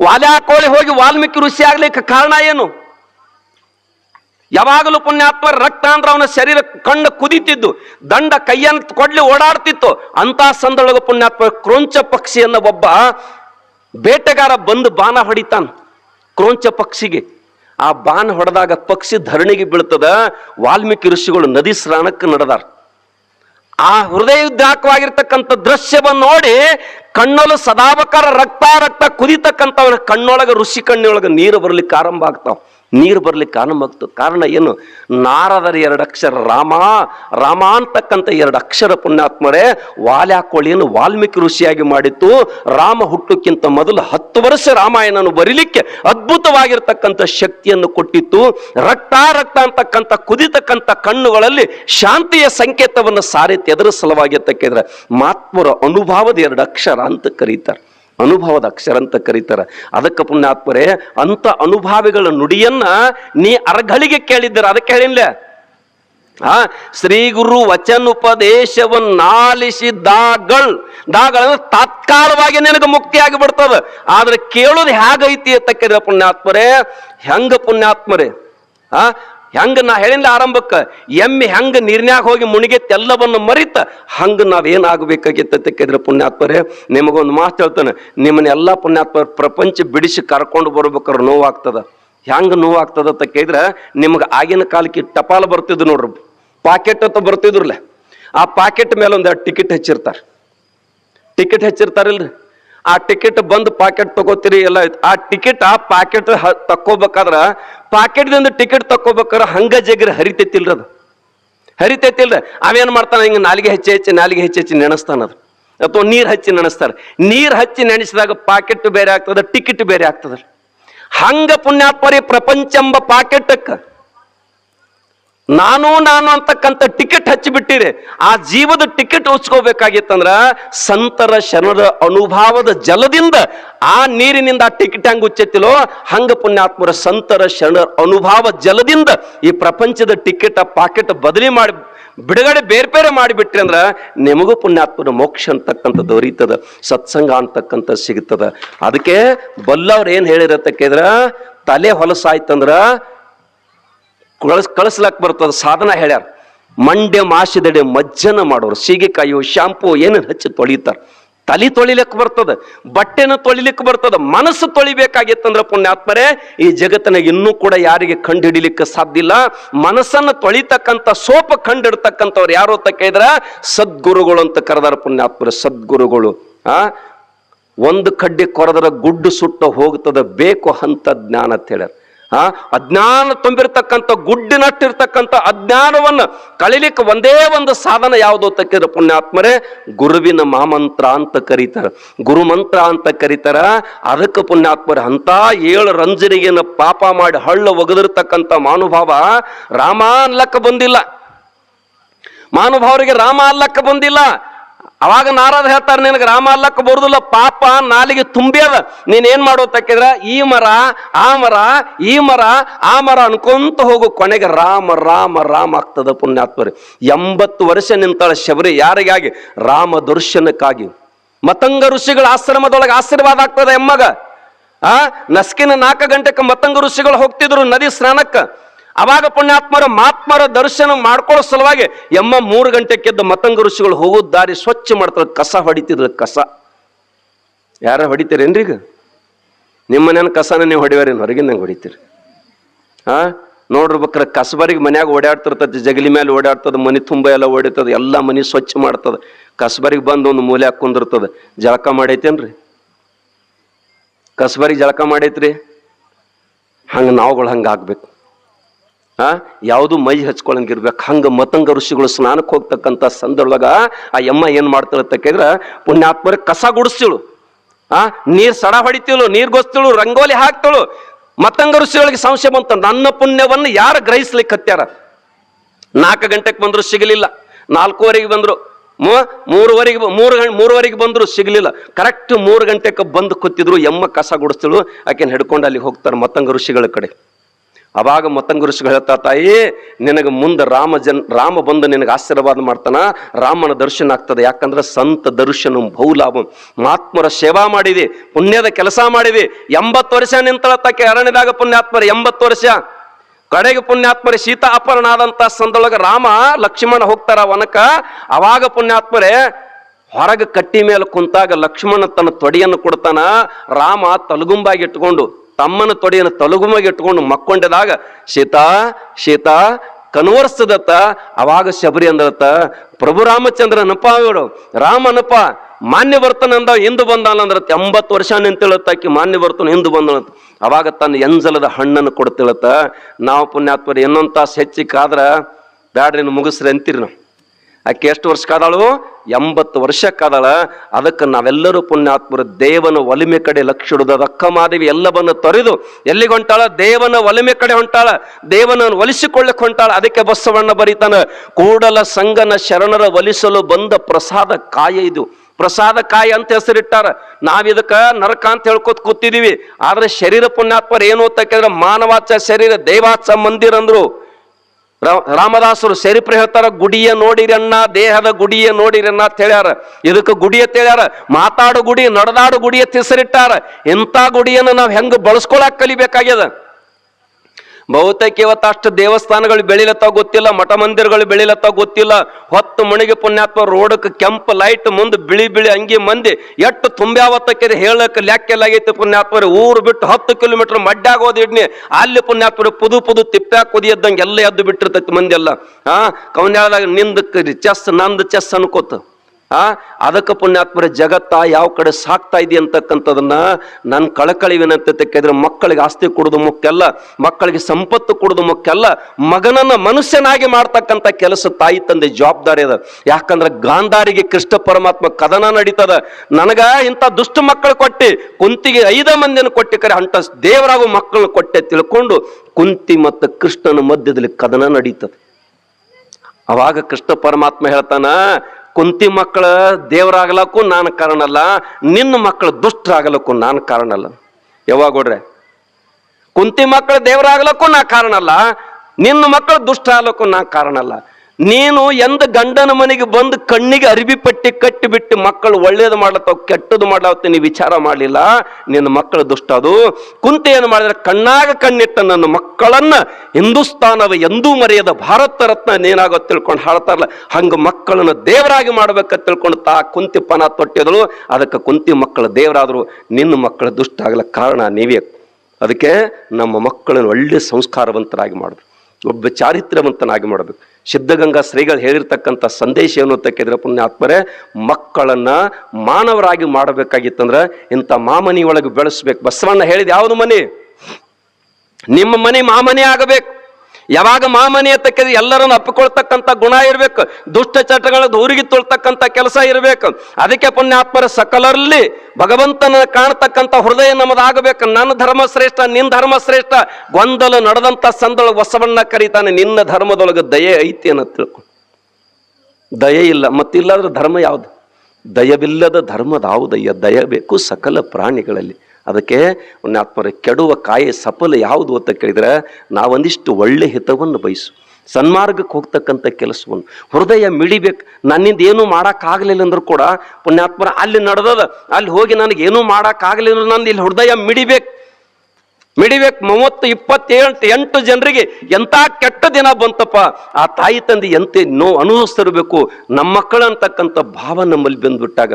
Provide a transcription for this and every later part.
ವಾಲ್ಯಾಕೋಳಿ ಹೋಗಿ ವಾಲ್ಮೀಕಿ ಋಷಿ ಆಗ್ಲಿಕ್ಕೆ ಕಾರಣ ಏನು? ಯಾವಾಗಲೂ ಪುಣ್ಯಾತ್ಮ ರಕ್ತ ಅಂದ್ರೆ ಅವನ ಶರೀರ ಕಣ್ಣು ಕುದಿತಿದ್ದು, ದಂಡ ಕೈಯನ್ನು ಕೊಡ್ಲಿ ಓಡಾಡ್ತಿತ್ತು. ಅಂತ ಸಂದೊಳಗ ಪುಣ್ಯಾತ್ಮ ಕ್ರೋಂಚ ಪಕ್ಷಿಯನ್ನ ಒಬ್ಬ ಬೇಟೆಗಾರ ಬಂದು ಬಾಣ ಹೊಡಿತಾನ ಕ್ರೋಂಚ ಪಕ್ಷಿಗೆ. ಆ ಬಾಣ ಹೊಡೆದಾಗ ಪಕ್ಷಿ ಧರಣಿಗೆ ಬೀಳ್ತದ, ವಾಲ್ಮೀಕಿ ಋಷಿಗಳು ನದಿ ಸ್ನಾನಕ್ಕೆ ನಡೆದಾರ. ಆ ಹೃದಯದಾಯಕವಾಗಿರ್ತಕ್ಕಂಥ ದೃಶ್ಯವನ್ನು ನೋಡಿ ಕಣ್ಣಲು ಸದಾಬಕರ ರಕ್ತ ರಕ್ತ ಕುದಿತಕ್ಕಂಥವ್ರ ಕಣ್ಣೊಳಗ ಋಷಿ ಕಣ್ಣೊಳಗ ನೀರು ಬರ್ಲಿಕ್ಕೆ ಆರಂಭ ಆಗ್ತಾವ. ನೀರು ಬರ್ಲಿಕ್ಕೆ ಕಾರಣವಾಗ್ತು ಕಾರಣ ಏನು? ನಾರದರ ಎರಡು ಅಕ್ಷರ. ರಾಮ ರಾಮ ಅಂತಕ್ಕಂಥ ಎರಡು ಅಕ್ಷರ ಪುಣ್ಯಾತ್ಮರೇ ವಾಲ್ಯಾಕೋಳಿಯನ್ನು ವಾಲ್ಮೀಕಿ ಋಷಿಯಾಗಿ ಮಾಡಿತ್ತು. ರಾಮ ಹುಟ್ಟುಕ್ಕಿಂತ ಮೊದಲು ಹತ್ತು ವರ್ಷ ರಾಮಾಯಣನು ಬರೀಲಿಕ್ಕೆ ಅದ್ಭುತವಾಗಿರ್ತಕ್ಕಂಥ ಶಕ್ತಿಯನ್ನು ಕೊಟ್ಟಿತ್ತು. ರಕ್ತ ರಕ್ತ ಅಂತಕ್ಕಂಥ, ಕುದಿತಕ್ಕಂಥ ಕಣ್ಣುಗಳಲ್ಲಿ ಶಾಂತಿಯ ಸಂಕೇತವನ್ನು ಸಾರಿ ತೆದರ ಸಲುವಾಗಿ ಅಂತಕ್ಕಿದ್ರೆ ಮಾತ್ಮರ ಅನುಭವದ ಎರಡು ಅಕ್ಷರ ಅಂತ ಕರೀತಾರೆ. ಅನುಭವದ ಅಕ್ಷರ ಅಂತ ಕರೀತಾರೆ. ಅದಕ್ಕೆ ಪುಣ್ಯಾತ್ಮರೇ, ಅಂತ ಅನುಭಾವಿಗಳ ನುಡಿಯನ್ನ ನೀ ಅರ್ಘಳಿಗೆ ಕೇಳಿದ್ದೀರ. ಅದಕ್ಕೆ ಹೇಳಿಲ್ಲ ಆ ಶ್ರೀ ಗುರು ವಚನೋಪದೇಶವನ್ನಾಲಿಸಿದಾಗಳ್ ದಾಗಳ. ತಾತ್ಕಾಲವಾಗಿ ನಿನಗೆ ಮುಕ್ತಿ ಆಗಿಬಿಡ್ತದ ಆದ್ರೆ ಕೇಳೋದು ಹೇಗೈತಿ ಅಂತ ಕೇಳಿದ ಪುಣ್ಯಾತ್ಮರೇ, ಹೆಂಗ ಪುಣ್ಯಾತ್ಮರೇ? ಆ ಹೆಂಗ ನಾ ಹೇಳಿಲ್ಲ ಆರಂಭಕ್ಕೆ, ಎಮ್ಮೆ ಹೆಂಗ ನೀರ್ನ್ಯಾಗ ಹೋಗಿ ಮುಣಿಗೆತ್ತಿ ಎಲ್ಲವನ್ನು ಮರಿತ, ಹಂಗ ನಾವೇನಾಗಬೇಕಾಗಿತ್ತ ಕೇಳಿದ್ರೆ ಪುಣ್ಯಾತ್ಮರೇ, ನಿಮಗೊಂದು ಮಾತು ಹೇಳ್ತಾನೆ ನಿಮ್ಮನ್ನೆಲ್ಲ ಪುಣ್ಯಾತ್ಮ ಪ್ರಪಂಚ ಬಿಡಿಸಿ ಕರ್ಕೊಂಡು ಬರ್ಬೇಕಾದ್ರೆ ನೋವಾಗ್ತದ. ಹೆಂಗ ನೋವಾಗ್ತದ ಅಂತ ಕೇಳಿದ್ರೆ, ನಿಮ್ಗೆ ಆಗಿನ ಕಾಲಕ್ಕೆ ಟಪಾಲು ಬರ್ತಿದ್ದು ನೋಡ್ರಿ, ಪಾಕೆಟ್ ಅಂತ ಬರ್ತಿದ್ರಲ್ಲ, ಆ ಪಾಕೆಟ್ ಮೇಲೆ ಒಂದು ಟಿಕೆಟ್ ಹಚ್ಚಿರ್ತಾರೆ. ಟಿಕೆಟ್ ಹಚ್ಚಿರ್ತಾರಿಲ್ರಿ? ಆ ಟಿಕೆಟ್ ಬಂದು ಪಾಕೆಟ್ ತಗೋತೀರಿ ಎಲ್ಲ ಆ ಟಿಕೆಟ್ ಆ ಪಾಕೆಟ್ ತಕ್ಕೋಬೇಕಾದ್ರ ಪಾಕೆಟ್ದಿಂದ ಟಿಕೆಟ್ ತಕ್ಕೋಬೇಕಾದ್ರೆ ಹಂಗ ಜಗ್ರಿ ಹರಿತೈತಿಲ್ರಿ ಅದು. ಹರಿತೈತಿಲ್ರಿ. ಅವೇನ್ ಮಾಡ್ತಾನೆ ಹಿಂಗೆ ನಾಲಿಗೆ ಹೆಚ್ಚಿ ಹೆಚ್ಚಿ ನಾಲಿಗೆ ಹೆಚ್ಚಿ ಹೆಚ್ಚಿ ನೆನೆಸ್ತಾನ ಅದು. ಅಥವಾ ನೀರು ಹಚ್ಚಿ ನೆನೆಸ್ತಾರೆ ನೀರು ಹಚ್ಚಿ ನೆನೆಸಿದಾಗ ಪಾಕೆಟ್ ಬೇರೆ ಆಗ್ತದ ಟಿಕೆಟ್ ಬೇರೆ ಆಗ್ತದ. ಹಂಗ ಪುಣ್ಯಾತ್ಮರಿ ಪ್ರಪಂಚ ಎಂಬ ನಾನು ನಾನು ಅಂತಕ್ಕಂಥ ಟಿಕೆಟ್ ಹಚ್ಚಿಬಿಟ್ಟಿರಿ ಆ ಜೀವದ ಟಿಕೆಟ್ ಉಚ್ಕೋಬೇಕಾಗಿತ್ತಂದ್ರ ಸಂತರ ಶರಣರ ಅನುಭಾವದ ಜಲದಿಂದ ಆ ನೀರಿನಿಂದ ಆ ಟಿಕೆಟ್ ಹೆಂಗ್ ಉಚ್ಚೆತ್ತಿಲೋ, ಹಂಗ ಪುಣ್ಯಾತ್ಮರ ಸಂತರ ಶರಣರ ಅನುಭಾವ ಜಲದಿಂದ ಈ ಪ್ರಪಂಚದ ಟಿಕೆಟ್ ಆ ಪಾಕೆಟ್ ಬದಲಿ ಮಾಡಿ, ಬಿಡುಗಡೆ ಬೇರೆ ಬೇರೆ ಮಾಡಿಬಿಟ್ರಿ ಅಂದ್ರ ನಿಮಗೂ ಪುಣ್ಯಾತ್ಮರ ಮೋಕ್ಷ ಅಂತಕ್ಕಂಥ ದೊರೀತದ, ಸತ್ಸಂಗ ಅಂತಕ್ಕಂಥ ಸಿಗ್ತದ ಅದಕ್ಕೆ ಬಲ್ಲವ್ರು ಏನ್ ಕೇದ್ರ ತಲೆ ಹೊಲಸಾಯ್ತಂದ್ರ ಕಳಿಸ್ ಕಳಿಸ್ಲಾಕ್ ಬರ್ತದ ಸಾಧನ ಹೇಳ್ಯಾರ. ಮಂಡ್ಯ ಮಾಸದಡೆ ಮಜ್ಜನ ಮಾಡೋರು, ಸೀಗೆಕಾಯಿ, ಶಾಂಪು ಏನೇನು ಹಚ್ಚಿ ತೊಳಿತಾರ. ತಲೆ ತೊಳಿಲಿಕ್ಕೆ ಬರ್ತದ, ಬಟ್ಟೆನ ತೊಳಿಲಿಕ್ಕೆ ಬರ್ತದ, ಮನಸ್ಸು ತೊಳಿಬೇಕಾಗಿತ್ತಂದ್ರ ಪುಣ್ಯಾತ್ಮರೇ, ಈ ಜಗತ್ತಿನಾಗ ಇನ್ನೂ ಕೂಡ ಯಾರಿಗೆ ಕಂಡು ಹಿಡಿಲಿಕ್ಕೆ ಸಾಧ್ಯ ಇಲ್ಲ. ಮನಸ್ಸನ್ನ ತೊಳಿತಕ್ಕಂಥ ಸೋಪ ಕಂಡಿಡ್ತಕ್ಕಂಥವ್ರು ಯಾರು ಅಂತ ಕೇಳಿದ್ರ? ಸದ್ಗುರುಗಳು ಅಂತ ಕರೆದಾರ ಪುಣ್ಯಾತ್ಮರ, ಸದ್ಗುರುಗಳು. ಆ, ಒಂದು ಕಡ್ಡಿ ಕೊರದರ ಗುಡ್ಡು ಸುಟ್ಟ ಹೋಗ್ತದ, ಬೇಕು ಅಂತ ಜ್ಞಾನ ಅಂತ ಹೇಳ್ಯಾರ. ಆ, ಅಜ್ಞಾನ ತುಂಬಿರ್ತಕ್ಕಂಥ, ಗುಡ್ಡಿನಟ್ಟಿರ್ತಕ್ಕಂಥ ಅಜ್ಞಾನವನ್ನು ಕಳಿಲಿಕ್ಕೆ ಒಂದೇ ಒಂದು ಸಾಧನ ಯಾವುದು ತಕ್ಕಿದ್ರೆ ಪುಣ್ಯಾತ್ಮರೇ, ಗುರುವಿನ ಮಹಾಮಂತ್ರ ಅಂತ ಕರೀತಾರ. ಗುರುಮಂತ್ರ ಅಂತ ಕರೀತಾರ. ಅದಕ್ಕೆ ಪುಣ್ಯಾತ್ಮರ ಅಂತ ಏಳು ರಂಜನಿಗೆನ ಪಾಪ ಮಾಡಿ ಹಳ್ಳ ಒಗದಿರ್ತಕ್ಕಂಥ ಮಾನುಭಾವ ರಾಮ ಅನ್ಲಕ್ಕ ಬಂದಿಲ್ಲ. ಮಾನುಭಾವರಿಗೆ ರಾಮ ಅಲ್ಲಕ್ಕ ಬಂದಿಲ್ಲ. ಅವಾಗ ನಾರದ ಹೇಳ್ತಾರೆ, ನಿನಗೆ ರಾಮ ಅಲ್ಲಕ್ಕ ಬರುದಿಲ್ಲ, ಪಾಪ ನಾಲಿಗೆ ತುಂಬಿ ಅದ. ನೀನ್ ಏನ್ ಮಾಡೋ ತಕ್ಕಿದ್ರ ಈ ಮರ, ಆ ಮರ, ಈ ಮರ, ಆ ಮರ ಅನ್ಕೊಂತ ಹೋಗು ಕೊನೆಗೆ ರಾಮ ರಾಮ ರಾಮ ಆಗ್ತದ ಪುಣ್ಯಾತ್ಮರಿ. ಎಂಬತ್ತು ವರ್ಷ ನಿಂತಾಳ ಶಬರಿ, ಯಾರಿಗಾಗಿ? ರಾಮ ದರ್ಶನಕ್ಕಾಗಿ. ಮತಂಗ ಋಷಿಗಳ ಆಶ್ರಮದೊಳಗೆ ಆಶೀರ್ವಾದ ಆಗ್ತದ ಎಮ್ಮಗ? ಆ, ನಸ್ಕಿನ ನಾಲ್ಕು ಗಂಟೆಗೆ ಮತಂಗ ಋಷಿಗಳು ಹೋಗ್ತಿದ್ರು ನದಿ ಸ್ನಾನಕ್ಕ. ಅವಾಗ ಪುಣ್ಯಾತ್ಮರ ಮಾತ್ಮರ ದರ್ಶನ ಮಾಡ್ಕೊಳ್ಳೋ ಸಲುವಾಗಿ ಎಮ್ಮ ಮೂರು ಗಂಟೆಕ್ಕೆದ್ದು ಮತಂಗ ಋಷಿಗಳು ಹೋಗೋ ದಾರಿ ಸ್ವಚ್ಛ ಮಾಡ್ತಾರೆ, ಕಸ ಹೊಡಿತಿದ್ರು, ಕಸ. ಯಾರ ಹೊಡಿತೀರೇನ್ರಿ ಈಗ? ನಿಮ್ಮ ಮನೇನ ಕಸನ ನೀವು ಹೊಡಿವಾರೇನು ಹೊರಗಿನ ನಂಗೆ ಹೊಡಿತೀರಿ? ಆ? ನೋಡ್ಬೇಕ್ರೆ ಕಸಬರಿಗೆ ಮನ್ಯಾಗ ಓಡಾಡ್ತಿರ್ತದೆ, ಜಗಲಿ ಮೇಲೆ ಓಡಾಡ್ತದೆ, ಮನೆ ತುಂಬ ಎಲ್ಲ ಓಡಿತದ, ಎಲ್ಲ ಮನೆ ಸ್ವಚ್ಛ ಮಾಡ್ತದೆ. ಕಸಬರಿಗೆ ಬಂದು ಒಂದು ಮೂಲೆ ಹಾಕೊಂಡಿರ್ತದ ಜಳಕ ಮಾಡೈತೇನ್ರಿ? ಕಸಬರಿಗೆ ಜಳಕ ಮಾಡೈತ್ರಿ? ಹಂಗೆ ನಾವುಗಳು ಹಂಗೆ ಆಗ್ಬೇಕು. ಆ? ಯಾವುದು ಮೈ ಹಚ್ಕೊಳಂಗಿರ್ಬೇಕು. ಹಂಗ ಮತಂಗ ಋಷಿಗಳು ಸ್ನಾನಕ್ಕೆ ಹೋಗ್ತಕ್ಕಂಥ ಸಂದರ್ಭದಾಗ ಆ ಯಮ್ಮ ಏನ್ ಮಾಡ್ತಾಳೆ ಕೇಳಿದ್ರ, ಪುಣ್ಯಾತ್ಮರ ಕಸ ಗುಡಿಸ್ತಿಳು. ಆ? ನೀರ್ ಸಡ ಹೊಡಿತಿಳು, ನೀರ್ ಗೊಸ್ತಿಳು, ರಂಗೋಲಿ ಹಾಕ್ತಳು. ಮತಂಗ ಋಷಿಗಳಿಗೆ ಸಂಶಯ ಬಂತ. ನನ್ನ ಪುಣ್ಯವನ್ನು ಯಾರು ಗ್ರಹಿಸ್ಲಿಕ್ಕೆ ಹತ್ಯಾರ? ನಾಲ್ಕು ಗಂಟೆಗೆ ಬಂದ್ರು ಸಿಗಲಿಲ್ಲ. ನಾಲ್ಕೂವರೆಗೆ ಬಂದ್ರು. ಮೂರುವರೆಗೆ ಮೂರು ಗಂಟೆ, ಮೂರುವರೆಗೆ ಬಂದ್ರು ಸಿಗಲಿಲ್ಲ. ಕರೆಕ್ಟ್ ಮೂರು ಗಂಟೆಗೆ ಬಂದು ಕೂತಿದ್ರು ಎಮ್ಮ ಕಸ ಗುಡಿಸ್ತಿಳು. ಆಕೆನ ಹಿಡ್ಕೊಂಡು ಅಲ್ಲಿ ಹೋಗ್ತಾರೆ ಮತಂಗ ಋಷಿಗಳ ಕಡೆ. ಅವಾಗ ಮತ್ತಂಗುರುಷಿಗಳು ಹೇಳ್ತಾ, ತಾಯಿ, ನಿನಗೆ ಮುಂದೆ ರಾಮ ಜನ್, ರಾಮ ಬಂದು ನಿನಗೆ ಆಶೀರ್ವಾದ ಮಾಡ್ತಾನ, ರಾಮನ ದರ್ಶನ ಆಗ್ತದೆ. ಯಾಕಂದ್ರೆ ಸಂತ ದರ್ಶನ ಬಹುಲಾಭ. ಮಹಾತ್ಮರ ಸೇವಾ ಮಾಡಿದಿ, ಪುಣ್ಯದ ಕೆಲಸ ಮಾಡಿದಿ. ಎಂಬತ್ತು ವರ್ಷ ನಿಂತಳತ್ತಕ್ಕೆ ಅರಣ್ಯದಾಗ ಪುಣ್ಯಾತ್ಮರ, ಎಂಬತ್ತು ವರ್ಷ. ಕಡೆಗೆ ಪುಣ್ಯಾತ್ಮರೆ ಸೀತಾ ಅಪಹರಣ ಆದಂತ ಸಂದೊಳಗ ರಾಮ, ಲಕ್ಷ್ಮಣ ಹೋಗ್ತಾರ ವನಕ ಅವಾಗ ಪುಣ್ಯಾತ್ಮರೆ ಹೊರಗೆ ಕಟ್ಟಿ ಮೇಲೆ ಕುಂತಾಗ ಲಕ್ಷ್ಮಣ ತನ್ನ ತೊಡೆಯನ್ನು ಕೊಡ್ತಾನ. ರಾಮ ತಲಗುಂಬಾಗಿ ಇಟ್ಕೊಂಡು ತಮ್ಮನ ತೊಡೆಯನ್ನು ತಲುಗುಮಗೆ ಇಟ್ಕೊಂಡು ಮಕ್ಕೊಂಡಿದಾಗ ಸೀತಾ ಸೀತಾ ಕನ್ವರ್ಸದತ್ತ ಅವಾಗ ಶಬರಿ ಅಂದತ್ತ ಪ್ರಭು ರಾಮಚಂದ್ರನಪ್ಪ ಇವರು ರಾಮನಪ್ಪ ಮಾನ್ಯ ಬರ್ತನ ಅಂದ, ಹಿಂದೆ ಬಂದಾನಂದ್ರ ಎಂಬತ್ತು ವರ್ಷ ನಿಂತಿಳತ್ತಾಕಿ ಮಾನ್ಯ ಬರ್ತನ ಹಿಂದೆ ಬಂದಳಂತ ಅವಾಗ ತನ್ನ ಎಂಜಲದ ಹಣ್ಣನ್ನು ಕೊಡ್ತಿಳತ್ತ. ನಾವು ಪುಣ್ಯಾತ್ಮರಿ, ಇನ್ನೊಂದು ತಾಸು ಹೆಚ್ಚಿ ಬ್ಯಾಡ್ರಿನ ಬ್ಯಾಡ್ರಿ ಮುಗಿಸ್ರಿ ಅಂತೀರಿ ನಾವು. ಆಕೆ ಎಷ್ಟು ವರ್ಷ ಕಾದಾಳು? ಎಂಬತ್ತು ವರ್ಷ ಕಾದಾಳ. ಅದಕ್ಕೆ ನಾವೆಲ್ಲರೂ ಪುಣ್ಯಾತ್ಮರು, ದೇವನ ಒಲಿಮೆ ಕಡೆ ಲಕ್ಷ ಇಡುದು ಅಕ್ಕ ಮಾದೇವಿ ಎಲ್ಲವನ್ನು ತೊರೆದು ಎಲ್ಲಿಗೆ ಹೊಂಟಾಳ? ದೇವನ ಒಲಿಮೆ ಕಡೆ ಹೊಂಟಾಳ. ದೇವನನ್ನು ಒಲಿಸಿಕೊಳ್ಳಕ್ಕೆ ಹೊಂಟಾಳ. ಅದಕ್ಕೆ ಬಸವಣ್ಣ ಬರೀತಾನೆ, ಕೂಡಲ ಸಂಗನ ಶರಣರ ಒಲಿಸಲು ಬಂದ ಪ್ರಸಾದ ಕಾಯ ಇದು. ಪ್ರಸಾದ ಕಾಯಿ ಅಂತ ಹೆಸರಿಟ್ಟಾರ. ನಾವ್ ನರಕ ಅಂತ ಹೇಳ್ಕೊತ ಕೂತಿದೀವಿ. ಆದ್ರೆ ಶರೀರ ಪುಣ್ಯಾತ್ಮರ ಏನು ಅಂತ ಕೇಳಿದ್ರೆ ಮಾನವಾಚ ಶರೀರ, ದೇವಾಚ ಮಂದಿರ ಅಂದ್ರು ರಾಮದಾಸರು ಸೇರಿ ಹೇಳ್ತಾರ ಗುಡಿಯ ನೋಡಿರನ್ನ ದೇಹದ ಗುಡಿಯ ನೋಡಿರನ್ನ ಅಂತ ಹೇಳ್ಯಾರ. ಇದಕ್ಕೆ ಗುಡಿ ಅಂತ ಹೇಳ್ಯಾರ. ಮಾತಾಡು ಗುಡಿ, ನಡೆದಾಡು ಗುಡಿಯ ತಿಸರಿಟ್ಟಾರ ಇಂಥ ಗುಡಿಯನ್ನು ನಾವು ಹೆಂಗ್ ಬಳಸ್ಕೊಳಕ್ ಕಲಿಬೇಕಾಗ್ಯದ? ಬಹುತೇಕ ಇವತ್ತು ಅಷ್ಟು ದೇವಸ್ಥಾನಗಳು ಬೆಳಿಲತ್ತ ಗೊತ್ತಿಲ್ಲ ಮಠ ಮಂದಿರಗಳು ಬೆಳಿಲತ್ತ ಗೊತ್ತಿಲ್ಲ. ಹೊತ್ತು ಮುಣಿಗೆ ಪುಣ್ಯಾತ್ಮ ರೋಡಕ್ಕೆ ಕೆಂಪು ಲೈಟ್ ಮುಂದೆ ಬಿಳಿ ಬಿಳಿ ಅಂಗಿ ಮಂದಿ ಎಷ್ಟು ತುಂಬ್ಯಾವತ್ತಕ್ಕೆ ಹೇಳಕ್ಕೆ ಲೆಕ್ಕೆಲ್ಲಾಗೈತಿ ಪುಣ್ಯಾತ್ಮರಿ. ಊರು ಬಿಟ್ಟು ಹತ್ತು ಕಿಲೋಮೀಟರ್ ಮಡ್ಡಾಗೋದು ಇಡ್ನಿ ಅಲ್ಲಿ ಪುಣ್ಯಾತ್ಮರಿ ಪುದು ಪುದು ತಿಪ್ಪ್ಯಾ ಕುದಿಯದ್ದಂಗೆ ಎಲ್ಲ ಎದ್ದು ಬಿಟ್ಟಿರ್ತೈತಿ ಮಂದಿ ಎಲ್ಲ. ಹಾ ಕವನ್ಯಾಳದಾಗ ನಿಂದ ಚೆಸ್ ನಂದು ಚೆಸ್ ಅನ್ಕೋತ. ಆ? ಅದಕ್ಕೆ ಪುಣ್ಯಾತ್ಮರ ಜಗತ್ತ ಯಾವ ಕಡೆ ಸಾಕ್ತಾ ಇದೆ ಅಂತಕ್ಕಂಥದನ್ನ ನನ್ನ ಕಳಕಳಿ ವಿನಂತಿ ತೆಕ್ಕಿದ್ರೆ ಮಕ್ಕಳಿಗೆ ಆಸ್ತಿ ಕೊಡೋದು ಮುಖ್ಯ ಮಕ್ಕಳಿಗೆ ಸಂಪತ್ತು ಕೊಡೋದು ಮುಖ್ಯ ಅಲ್ಲ, ಮಗನನ್ನ ಮನುಷ್ಯನಾಗಿ ಮಾಡ್ತಕ್ಕಂಥ ಕೆಲಸ ತಾಯಿ ತಂದೆ ಜವಾಬ್ದಾರಿ ಅದ. ಯಾಕಂದ್ರೆ ಗಾಂಧಾರಿಗೆ ಕೃಷ್ಣ ಪರಮಾತ್ಮ ಕದನ ನಡೀತದ. ನನಗ ಇಂಥ ದುಷ್ಟ ಮಕ್ಕಳು ಕೊಟ್ಟಿ, ಕುಂತಿಗೆ ಐದ ಮಂದಿನ ಕೊಟ್ಟಿ ಕರೆ ಅಂಟ ದೇವರಾಗೋ ಮಕ್ಕಳನ್ನ ಕೊಟ್ಟೆ ತಿಳ್ಕೊಂಡು ಕುಂತಿ ಮತ್ತು ಕೃಷ್ಣನ ಮಧ್ಯದಲ್ಲಿ ಕದನ ನಡೀತದೆ. ಅವಾಗ ಕೃಷ್ಣ ಪರಮಾತ್ಮ ಹೇಳ್ತಾನ ಕುಂತಿ ಮಕ್ಕಳ ದೇವರಾಗಲಕ್ಕೂ ನಾನು ಕಾರಣ ಅಲ್ಲ ನಿನ್ನ ಮಕ್ಕಳು ದುಷ್ಟರಾಗಲಕ್ಕೂ ನಾನು ಕಾರಣ ಅಲ್ಲ ಯಾವಾಗ ಕೊಡ್ರೆ ಕುಂತಿ ಮಕ್ಕಳ ದೇವರಾಗಲಕ್ಕೂ ನಾ ಕಾರಣ ಅಲ್ಲ ನಿನ್ನ ಮಕ್ಕಳು ದುಷ್ಟ ಆಗ್ಲಕ್ಕೂ ನಾ ಕಾರಣ ಅಲ್ಲ ನೀನು ಎಂದ ಗಂಡನ ಮನೆಗೆ ಬಂದು ಕಣ್ಣಿಗೆ ಅರಿವಿ ಪಟ್ಟಿ ಕಟ್ಟಿ ಬಿಟ್ಟು ಮಕ್ಕಳು ಒಳ್ಳೇದು ಮಾಡ್ಲತ್ತಾವ, ಕೆಟ್ಟದ್ದು ಮಾಡ್ಲತ್ತ ನೀ ವಿಚಾರ ಮಾಡಲಿಲ್ಲ, ನಿನ್ನ ಮಕ್ಕಳು ದುಷ್ಟ ಅದು. ಕುಂತೆ ಏನು ಮಾಡಿದ್ರೆ ಕಣ್ಣಾಗ ಕಣ್ಣಿಟ್ಟ ನನ್ನ ಮಕ್ಕಳನ್ನ ಹಿಂದೂಸ್ತಾನವ ಎಂದೂ ಮರೆಯದ ಭಾರತ ರತ್ನ ನೀನಾಗೋ ತಿಳ್ಕೊಂಡು ಹಾಡ್ತಾರಲ್ಲ, ಹಂಗ ಮಕ್ಕಳನ್ನ ದೇವರಾಗಿ ಮಾಡ್ಬೇಕಂತ ತಿಳ್ಕೊಂಡು ತಾ ಕುಂತಿ ಪನ ತೊಟ್ಟಿದಳು. ಅದಕ್ಕೆ ಕುಂತಿ ಮಕ್ಕಳು ದೇವರಾದ್ರು, ನಿನ್ನ ಮಕ್ಕಳು ದುಷ್ಟ ಆಗ್ಲಕ್ಕೆ ಕಾರಣ ನೀವೇ. ಅದಕ್ಕೆ ನಮ್ಮ ಮಕ್ಕಳನ್ನು ಒಳ್ಳೆ ಸಂಸ್ಕಾರವಂತರಾಗಿ ಮಾಡಬೇಕು. ಒಬ್ಬ ಚಾರಿತ್ರ್ಯವಂತನಾಗಿ ಮಾಡಬೇಕು. ಸಿದ್ಧಗಂಗಾ ಶ್ರೀಗಳು ಹೇಳಿರ್ತಕ್ಕಂಥ ಸಂದೇಶ ಏನು ಅಂತ ಕೇಳಿದ್ರೆ ಪುಣ್ಯಾತ್ಮರೇ, ಮಕ್ಕಳನ್ನ ಮಾನವರಾಗಿ ಮಾಡಬೇಕಾಗಿತ್ತಂದ್ರೆ ಇಂಥ ಮಾಮನಿ ಒಳಗೆ ಬೆಳೆಸ್ಬೇಕು. ಬಸವಣ್ಣ ಹೇಳಿದ ಯಾವುದು ಮನೆ? ನಿಮ್ಮ ಮನೆ ಮಾಮನೆ ಆಗಬೇಕು. ಯಾವಾಗ ಮಾಮನೆಯ ಅಂತ ಕೇಳಿದ್ರೆ ಎಲ್ಲರನ್ನು ಅಪ್ಪಿಕೊಳ್ತಕ್ಕಂಥ ಗುಣ ಇರಬೇಕು, ದುಷ್ಟ ಚಟಗಳ ದೂರಿಗೆ ತೊಳ್ತಕ್ಕಂಥ ಕೆಲಸ ಇರಬೇಕು. ಅದಕ್ಕೆ ಪುಣ್ಯಾತ್ಮರ ಸಕಲರಲ್ಲಿ ಭಗವಂತನ ಕಾಣತಕ್ಕಂಥ ಹೃದಯ ನಮ್ಮದಾಗಬೇಕು. ನನ್ನ ಧರ್ಮ ಶ್ರೇಷ್ಠ ನಿನ್ನ ಧರ್ಮ ಶ್ರೇಷ್ಠ ಗೊಂದಲ ನಡೆದಂಥ ಸಂದೊಳಗೆ ಹೊಸವಣ್ಣ ಕರೀತಾನೆ, ನಿನ್ನ ಧರ್ಮದೊಳಗೆ ದಯೆ ಐತಿ ಅನ್ನೋ ತಿಳ್ಕೊ. ದಯೆ ಇಲ್ಲ, ಮತ್ತಿಲ್ಲಾದ್ರೆ ಧರ್ಮ ಯಾವುದು? ದಯವಿಲ್ಲದ ಧರ್ಮದಾವುದಯ್ಯ ದಯ ಬೇಕು ಸಕಲ ಪ್ರಾಣಿಗಳಲ್ಲಿ. ಅದಕ್ಕೆ ಪುಣ್ಯಾತ್ಮರ ಕೆಡುವ ಕಾಯಿ ಸಫಲ ಯಾವುದು ಅಂತ ಕೇಳಿದ್ರೆ ನಾವೊಂದಿಷ್ಟು ಒಳ್ಳೆ ಹಿತವನ್ನು ಬಯಸು. ಸನ್ಮಾರ್ಗಕ್ಕೆ ಹೋಗ್ತಕ್ಕಂಥ ಕೆಲಸವನ್ನು. ಹೃದಯ ಮಿಡಿಬೇಕು. ನನ್ನಿಂದ ಏನೂ ಮಾಡೋಕ್ಕಾಗಲಿಲ್ಲ ಅಂದ್ರೂ ಕೂಡ ಪುಣ್ಯಾತ್ಮರ ಅಲ್ಲಿ ನಡೆದದ. ಅಲ್ಲಿ ಹೋಗಿ ನನಗೆ ಏನೂ ಮಾಡೋಕ್ಕಾಗಲಿಲ್ಲ ನಂದು ಇಲ್ಲಿ ಹೃದಯ ಮಿಡಿಬೇಕು. ಮಿಡಿಬೇಕು. ಮೂವತ್ತು ಇಪ್ಪತ್ತೇಳು ಎಂಟು ಜನರಿಗೆ ಎಂಥ ಕೆಟ್ಟ ದಿನ ಬಂತಪ್ಪ. ಆ ತಾಯಿ ತಂದೆ ಎಂತ ನೋ ಅನುಭವಿಸ್ತಿರ್ಬೇಕು. ನಮ್ಮ ಮಕ್ಕಳು ಅಂತಕ್ಕಂಥ ಭಾವ ನಮ್ಮಲ್ಲಿ ಬಂದ್ಬಿಟ್ಟಾಗ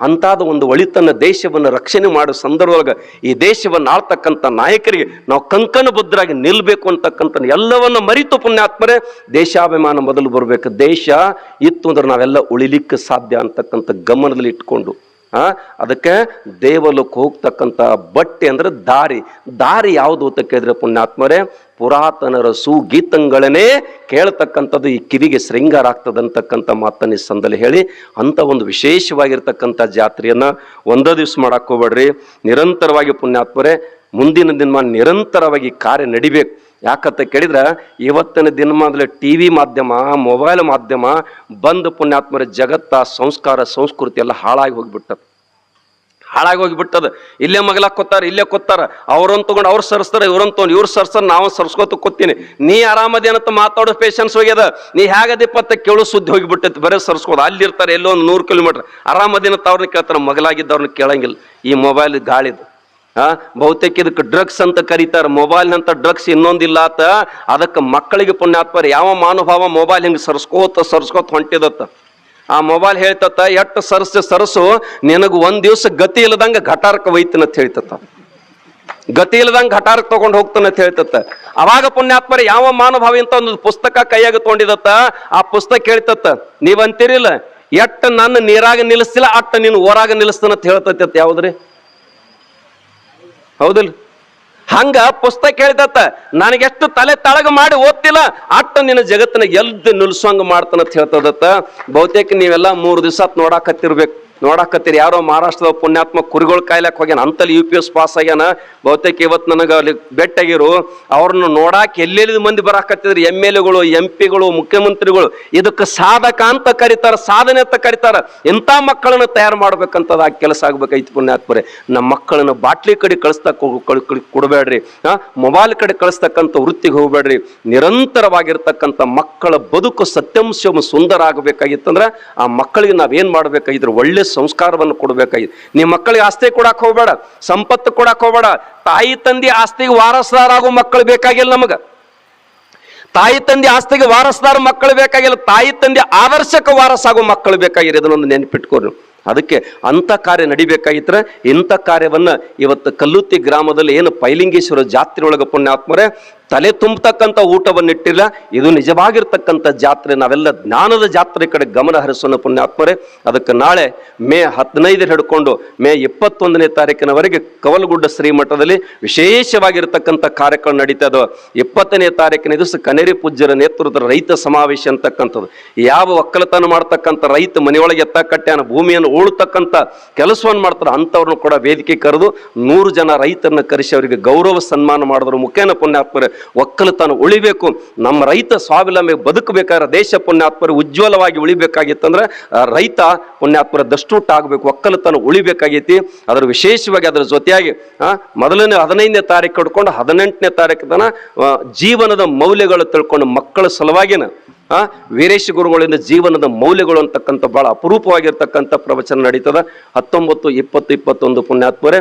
ಅಂತಾದ ಒಂದು ಒಳಿತನ್ನ ದೇಶವನ್ನು ರಕ್ಷಣೆ ಮಾಡೋ ಸಂದರ್ಭದೊಳಗೆ ಈ ದೇಶವನ್ನು ಆಳ್ತಕ್ಕಂಥ ನಾಯಕರಿಗೆ ನಾವು ಕಂಕಣ ನಿಲ್ಲಬೇಕು ಅಂತಕ್ಕಂಥ ಎಲ್ಲವನ್ನ ಮರಿತು ಪುಣ್ಯಾತ್ಮರೇ, ದೇಶಾಭಿಮಾನ ಮೊದಲು ಬರಬೇಕು. ದೇಶ ಇತ್ತು ಅಂದ್ರೆ ನಾವೆಲ್ಲ ಉಳಿಲಿಕ್ಕೆ ಸಾಧ್ಯ ಅಂತಕ್ಕಂಥ ಗಮನದಲ್ಲಿ ಇಟ್ಕೊಂಡು, ಆ, ಅದಕ್ಕೆ ದೇವಲಕ್ಕೆ ಹೋಗ್ತಕ್ಕಂಥ ಬಟ್ಟೆ ಅಂದ್ರೆ ದಾರಿ. ದಾರಿ ಯಾವುದು ಅಂತ ಕೇಳಿದ್ರೆ ಪುಣ್ಯಾತ್ಮರೇ ಪುರಾತನರ ಸುಗೀತಂಗಳನ್ನೇ ಕೇಳ್ತಕ್ಕಂಥದ್ದು ಈ ಕಿವಿಗೆ ಶೃಂಗಾರ ಆಗ್ತದಂತಕ್ಕಂಥ ಮಾತನ್ನ ಸಂದಲ್ಲಿ ಹೇಳಿ ಅಂಥ ಒಂದು ವಿಶೇಷವಾಗಿರ್ತಕ್ಕಂಥ ಜಾತ್ರೆಯನ್ನ ಒಂದೇ ದಿವ್ಸ ಮಾಡಕ್ ಹೋಗ್ಬೇಡ್ರಿ. ನಿರಂತರವಾಗಿ ಪುಣ್ಯಾತ್ಮರೇ, ಮುಂದಿನ ದಿನಮಾನ ನಿರಂತರವಾಗಿ ಕಾರ್ಯ ನಡಿಬೇಕು. ಯಾಕಂತ ಕೇಳಿದ್ರೆ, ಇವತ್ತಿನ ದಿನಮಾನದಲ್ಲಿ ಟಿ ವಿ ಮಾಧ್ಯಮ, ಮೊಬೈಲ್ ಮಾಧ್ಯಮ ಬಂದು ಪುಣ್ಯಾತ್ಮರ ಜಗತ್ತ, ಸಂಸ್ಕಾರ, ಸಂಸ್ಕೃತಿ ಎಲ್ಲ ಹಾಳಾಗಿ ಹೋಗ್ಬಿಟ್ಟದ. ಹಾಳಾಗಿ ಹೋಗಿಬಿಟ್ಟದ ಇಲ್ಲೇ ಮಗಲ ಕೊತ್ತಾರ ಇಲ್ಲೇ ಕೊತ್ತಾರ ಅವ್ರನ್ನ ತಗೊಂಡು ಅವ್ರು ಸರ್ಸ್ತಾರ ಇವ್ರನ್ನ ತೊಗೊಂಡು ಇವ್ರು ಸರ್ಸ್ತಾರ ನಾವು ಸರ್ಸ್ಕೋತ ಕೂತೀನಿ. ನೀ ಆರಾಮದಿ ಅಂತ ಮಾತಾಡೋ ಪೇಷನ್ಸ್ ಹೋಗ್ಯದ. ನೀ ಹೇಗದಿಪ್ಪತ್ತ ಕೇಳು ಸುದ್ದಿ ಹೋಗಿಬಿಟ್ಟೈತಿ, ಬರೀ ಸರ್ಸ್ಕೋದು ಅಲ್ಲಿರ್ತಾರೆ ಎಲ್ಲೋ ಒಂದು ನೂರು ಕಿಲೋಮೀಟರ್. ಆರಾಮದಿನ ಅವ್ರನ್ನ ಕೇಳ್ತಾರೆ ಮಗಲಾಗಿದ್ದವ್ರನ್ನ ಕೇಳಂಗಿಲ್ಲ. ಈ ಮೊಬೈಲ್ ಗಾಳಿದು. ಆ, ಬಹುತೇಕ ಇದಕ್ಕೆ ಡ್ರಗ್ಸ್ ಅಂತ ಕರೀತಾರೆ. ಮೊಬೈಲ್ ನಂತ ಡ್ರಗ್ಸ್ ಇನ್ನೊಂದಿಲ್ಲ ಆತ. ಅದಕ್ಕೆ ಮಕ್ಕಳಿಗೆ ಪುಣ್ಯಾತ್ಮರ ಯಾವ ಮಾನುಭಾವ ಮೊಬೈಲ್ ಹಿಂಗೆ ಸರ್ಸ್ಕೋತ ಸರ್ಸ್ಕೋತ ಹೊಂಟಿದತ್ತ. ಆ ಮೊಬೈಲ್ ಹೇಳ್ತತ್ತ ಎಟ್ಟು ಸರಸು ಸರಸು, ನಿನಗೆ ಒಂದ್ ದಿವ್ಸ ಗತಿ ಇಲ್ಲದಂಗ ಘಟಾರಕ್ಕೆ ವೈತನ ಅಂತ ಹೇಳ್ತತ್ತ. ಗತಿ ಇಲ್ಲದಂಗ ಘಟಾರಕ್ಕೆ ತಗೊಂಡು ಹೋಗ್ತಾನೆ ಅಂತ ಹೇಳ್ತತ್ತ. ಅವಾಗ ಪುಣ್ಯಾತ್ಮರ ಯಾವ ಮಾನುಭಾವಿ ಅಂತ ಒಂದು ಪುಸ್ತಕ ಕೈಯಾಗ ತೊಗೊಂಡಿದತ್ತ, ಆ ಪುಸ್ತಕ ಹೇಳ್ತತ್ತ ನೀವಂತಿರಿಲ್ಲ ಎಟ್ಟು ನನ್ನ ನೀರಾಗ ನಿಲ್ಲಿಸ್ತಿಲ್ಲ ಅಟ್ಟ ನೀನು ಓರಾಗ ನಿಲ್ಲಿಸ್ತಾನಂತ ಅಂತ ಹೇಳ್ತೈತಿ ಯಾವ್ದ್ರಿ? ಹೌದಿಲ್ಲ. ಹಂಗ ಪುಸ್ತಕ ಹೇಳಿದತ್ತ, ನನಗೆಷ್ಟು ತಲೆ ತಳಗ ಮಾಡಿ ಓದ್ತಿಲ್ಲ, ಅಟ್ಟ ನಿನ್ನ ಜಗತ್ತಿನ ಎಲ್ದು ನಿಲ್ಸಂಗ ಮಾಡ್ತಾನಂತ ಹೇಳ್ತದತ್ತ. ಬಹುತೇಕ ನೀವೆಲ್ಲ ಮೂರು ದಿವಸ ನೋಡಾಕತ್ತಿರ್ಬೇಕು. ನೋಡಾಕತ್ತೀರಿ ಯಾರೋ ಮಹಾರಾಷ್ಟ್ರದ ಪುಣ್ಯಾತ್ಮ ಕುರಿಗಳ ಕಾಯ್ಲಕ್ಕೆ ಹೋಗ್ಯಾನ. ಅಂತಲ್ಲಿ ಯು ಪಿ ಎಸ್ ಪಾಸ್ ಆಗ್ಯಾನ. ಬಹುತೇಕ ಇವತ್ತು ನನಗೆ ಅಲ್ಲಿ ಬೆಟ್ಟಾಗಿರು ಅವ್ರನ್ನ ನೋಡಾಕ ಎಲ್ಲೆಲ್ಲಿ ಮಂದಿ ಬರಾಕತ್ತಿದ್ರು? ಎಂ ಎಲ್ ಎಗಳು, ಎಂ ಪಿಗಳು, ಮುಖ್ಯಮಂತ್ರಿಗಳು. ಇದಕ್ಕೆ ಸಾಧಕ ಅಂತ ಕರೀತಾರ, ಸಾಧನೆ ಅಂತ ಕರೀತಾರ. ಇಂಥ ಮಕ್ಕಳನ್ನು ತಯಾರು ಮಾಡ್ಬೇಕಂತದ ಆ ಕೆಲಸ ಆಗ್ಬೇಕೈತಿ ಪುಣ್ಯಾತ್ಮರೆ. ನಮ್ಮ ಮಕ್ಕಳನ್ನ ಬಾಟ್ಲಿ ಕಡೆ ಕಳಿಸ್ತಕ್ಕ ಕೊಡಬೇಡ್ರಿ. ಮೊಬೈಲ್ ಕಡೆ ಕಳಿಸ್ತಕ್ಕಂಥ ವೃತ್ತಿಗೆ ಹೋಗ್ಬೇಡ್ರಿ. ನಿರಂತರವಾಗಿರ್ತಕ್ಕಂಥ ಮಕ್ಕಳ ಬದುಕು ಸತ್ಯಾಂಶ ಸುಂದರ ಆಗಬೇಕಾಗಿತ್ತಂದ್ರ ಆ ಮಕ್ಕಳಿಗೆ ನಾವೇನು ಮಾಡ್ಬೇಕಾಗಿದ್ರೆ? ಒಳ್ಳೆ ಸಂಸ್ಕಾರವನ್ನು ಕೊಡಬೇಕಾಗಿದೆ ನಿಮ್ಮ ಮಕ್ಕಳಿಗೆ ಆಸ್ತಿ ಕೊಡಕ್ಕೆ ಹೋಗಬೇಡ, ಸಂಪತ್ತು ಕೊಡಕ್ಕೆ ಹೋಗಬೇಡ. ತಾಯಿ ತಂದೆ ಆಸ್ತಿಗೆ ವಾರಸದಾರಾಗೋ ಮಕ್ಕಳು ಬೇಕಾಗಿಲ್ಲ ನಮಗ. ತಾಯಿ ತಂದೆ ಆಸ್ತಿಗೆ ವಾರಸದಾರ ಮಕ್ಕಳು ಬೇಕಾಗಿಲ್ಲ, ತಾಯಿ ತಂದೆ ಆದರ್ಶಕ ವಾರಸಾಗೋ ಮಕ್ಕಳು ಬೇಕಾಗಿರೋ ಇದನ್ನೊಂದು ನೆನಪಿಟ್ಕೊರು. ಅದಕ್ಕೆ ಅಂಥ ಕಾರ್ಯ ನಡಿಬೇಕಾಗಿತ್ತರ ಇಂಥ ಕಾರ್ಯವನ್ನ ಇವತ್ತು ಕಲ್ಲುತ್ತಿ ಗ್ರಾಮದಲ್ಲಿ ಏನು ಪೈಲಿಂಗೇಶ್ವರ ಜಾತ್ರೆ ಒಳಗೆ ಪುಣ್ಯಾತ್ಮರೇ ತಲೆ ತುಂಬತಕ್ಕಂಥ ಊಟವನ್ನಿಟ್ಟಿಲ್ಲ. ಇದು ನಿಜವಾಗಿರ್ತಕ್ಕಂಥ ಜಾತ್ರೆ. ನಾವೆಲ್ಲ ಜ್ಞಾನದ ಜಾತ್ರೆ ಕಡೆ ಗಮನ ಹರಿಸೋಣ ಪುಣ್ಯಾತ್ಮರೇ. ಅದಕ್ಕೆ ನಾಳೆ ಮೇ ಹದಿನೈದರ ಹಿಡ್ಕೊಂಡು, ಮೇ ಇಪ್ಪತ್ತೊಂದನೇ ತಾರೀಕಿನವರೆಗೆ ಕವಲಗುಡ್ಡ ಶ್ರೀಮಠದಲ್ಲಿ ವಿಶೇಷವಾಗಿರ್ತಕ್ಕಂಥ ಕಾರ್ಯಕ್ರಮ ನಡೀತಾ ಇದಾವೆ. ಇಪ್ಪತ್ತನೇ ತಾರೀಕಿನ ದಿವಸ ಕನೇರಿ ಪೂಜ್ಯರ ನೇತೃತ್ವದ ರೈತ ಸಮಾವೇಶ ಅಂತಕ್ಕಂಥದ್ದು. ಯಾವ ಒಕ್ಕಲತನ ಮಾಡ್ತಕ್ಕಂಥ ರೈತ ಮನೆಯೊಳಗೆ ಎತ್ತ ಕಟ್ಟ್ಯಾನ, ಭೂಮಿಯನ್ನು ಉಳ್ತಕ್ಕಂಥ ಕೆಲಸವನ್ನು ಮಾಡ್ತಾರೆ, ಅಂಥವ್ರನ್ನ ಕೂಡ ವೇದಿಕೆ ಕರೆದು ನೂರು ಜನ ರೈತರನ್ನ ಕರೆಸಿ ಅವರಿಗೆ ಗೌರವ ಸನ್ಮಾನ ಮಾಡಿದ್ರು. ಮುಖೇನ ಪುಣ್ಯಾತ್ಮರೆ ಒಕ್ಕಲತನ ಉಳಿಬೇಕು, ನಮ್ಮ ರೈತ ಸ್ವಾವಲಂಬಿ ಬದುಕಬೇಕಾದ್ರೆ ದೇಶ ಪುಣ್ಯಾತ್ಮರು ಉಜ್ವಲವಾಗಿ ಉಳಿಬೇಕಾಗಿತ್ತಂದ್ರೆ ರೈತ ಪುಣ್ಯಾತ್ಮರ ದಷ್ಟುಟ ಆಗಬೇಕು ಒಕ್ಕಲತನ ಉಳಿಬೇಕಾಗೈತಿ. ಅದರ ವಿಶೇಷವಾಗಿ ಅದರ ಜೊತೆಯಾಗಿ ಮೊದಲನೇ ಹದಿನೈದನೇ ತಾರೀಕು ಹಿಡ್ಕೊಂಡು ಹದಿನೆಂಟನೇ ತಾರೀಕು ಜೀವನದ ಮೌಲ್ಯಗಳು ತಿಳ್ಕೊಂಡು ಮಕ್ಕಳ ಸಲುವಾಗಿನ ಆ, ವೀರೇಶ ಗುರುಗಳಿಂದ ಜೀವನದ ಮೌಲ್ಯಗಳು ಅಂತಕ್ಕಂಥ ಬಹಳ ಅಪರೂಪವಾಗಿರ್ತಕ್ಕಂಥ ಪ್ರವಚನ ನಡೀತದ. ಹತ್ತೊಂಬತ್ತು ಇಪ್ಪತ್ತು ಇಪ್ಪತ್ತೊಂದು ಪುಣ್ಯಾತ್ಮರೆ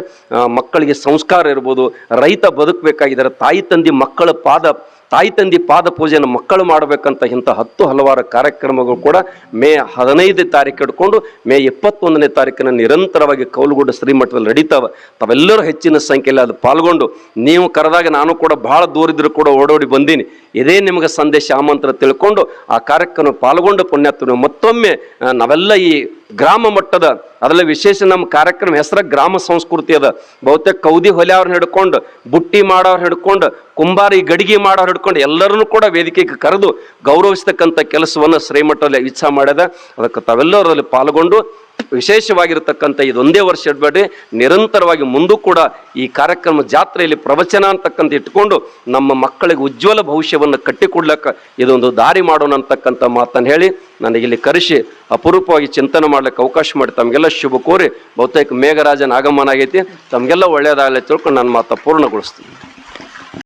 ಮಕ್ಕಳಿಗೆ ಸಂಸ್ಕಾರ ಇರ್ಬೋದು, ರೈತ ಬದುಕಬೇಕಾಗಿದ್ದಾರೆ ತಾಯಿ ತಂದೆ ಮಕ್ಕಳ ಪಾದ, ತಾಯಿ ತಂದೆ ಪಾದ ಪೂಜೆಯನ್ನು ಮಕ್ಕಳು ಮಾಡಬೇಕಂತ ಇಂಥ ಹತ್ತು ಹಲವಾರು ಕಾರ್ಯಕ್ರಮಗಳು ಕೂಡ ಮೇ ಹದಿನೈದು ತಾರೀಕು ಹಿಡ್ಕೊಂಡು ಮೇ ಇಪ್ಪತ್ತೊಂದನೇ ತಾರೀಕಿನ ನಿರಂತರವಾಗಿ ಕೌಲುಗುಡ್ಡ ಶ್ರೀಮಠದಲ್ಲಿ ನಡೀತಾವೆ. ತಾವೆಲ್ಲರೂ ಹೆಚ್ಚಿನ ಸಂಖ್ಯೆಯಲ್ಲಿ ಅದು ಪಾಲ್ಗೊಂಡು, ನೀವು ಕರೆದಾಗ ನಾನು ಕೂಡ ಬಹಳ ದೂರಿದ್ರು ಕೂಡ ಓಡೋಡಿ ಬಂದೀನಿ. ಇದೇ ನಿಮಗೆ ಸಂದೇಶ ಆಮಂತ್ರ ತಿಳ್ಕೊಂಡು ಆ ಕಾರ್ಯಕ್ರಮ ಪಾಲ್ಗೊಂಡು ಪುಣ್ಯಾತ್ಮ ಮತ್ತೊಮ್ಮೆ ನಾವೆಲ್ಲ ಈ ಗ್ರಾಮ ಮಟ್ಟದ, ಅದರಲ್ಲಿ ವಿಶೇಷ ನಮ್ಮ ಕಾರ್ಯಕ್ರಮ ಹೆಸರ ಗ್ರಾಮ ಸಂಸ್ಕೃತಿ ಅದ. ಬಹುತೇಕ ಕೌದಿ ಹೊಲೆಯವ್ರನ್ನ ಹಿಡ್ಕೊಂಡು, ಬುಟ್ಟಿ ಮಾಡೋರು ಹಿಡ್ಕೊಂಡು, ಕುಂಬಾರಿ ಗಡಿಗೆ ಮಾಡೋರು ಹಿಡ್ಕೊಂಡು ಎಲ್ಲರನ್ನೂ ಕೂಡ ವೇದಿಕೆಗೆ ಕರೆದು ಗೌರವಿಸ್ತಕ್ಕಂಥ ಕೆಲಸವನ್ನು ಶ್ರೀಮಠದಲ್ಲಿ ಇಚ್ಛಾ ಮಾಡ್ಯದ. ಅದಕ್ಕೆ ತಾವೆಲ್ಲರಲ್ಲಿ ಪಾಲ್ಗೊಂಡು ವಿಶೇಷವಾಗಿರ್ತಕ್ಕಂಥ ಇದೊಂದೇ ವರ್ಷ ಇಡಬೇಡಿ ನಿರಂತರವಾಗಿ ಮುಂದೂ ಕೂಡ ಈ ಕಾರ್ಯಕ್ರಮ ಜಾತ್ರೆಯಲ್ಲಿ ಪ್ರವಚನ ಅಂತಕ್ಕಂಥ ಇಟ್ಕೊಂಡು ನಮ್ಮ ಮಕ್ಕಳಿಗೆ ಉಜ್ವಲ ಭವಿಷ್ಯವನ್ನು ಕಟ್ಟಿಕೊಡ್ಲಕ್ಕ ಇದೊಂದು ದಾರಿ ಮಾಡೋಣ ಅಂತಕ್ಕಂಥ ಮಾತನ್ನು ಹೇಳಿ ನನಗೆ ಇಲ್ಲಿ ಕರೆಸಿ ಅಪರೂಪವಾಗಿ ಚಿಂತನೆ ಮಾಡ್ಲಿಕ್ಕೆ ಅವಕಾಶ ಮಾಡಿ. ತಮಗೆಲ್ಲ ಶುಭ ಕೋರಿ ಬಹುತೇಕ ಮೇಘರಾಜನ ಆಗಮನ ಆಗೈತಿ ತಮಗೆಲ್ಲ ಒಳ್ಳೆಯದಾಗಲಿ ತಿಳ್ಕೊಂಡು ನನ್ನ ಮಾತು ಪೂರ್ಣಗೊಳಿಸ್ತೀನಿ.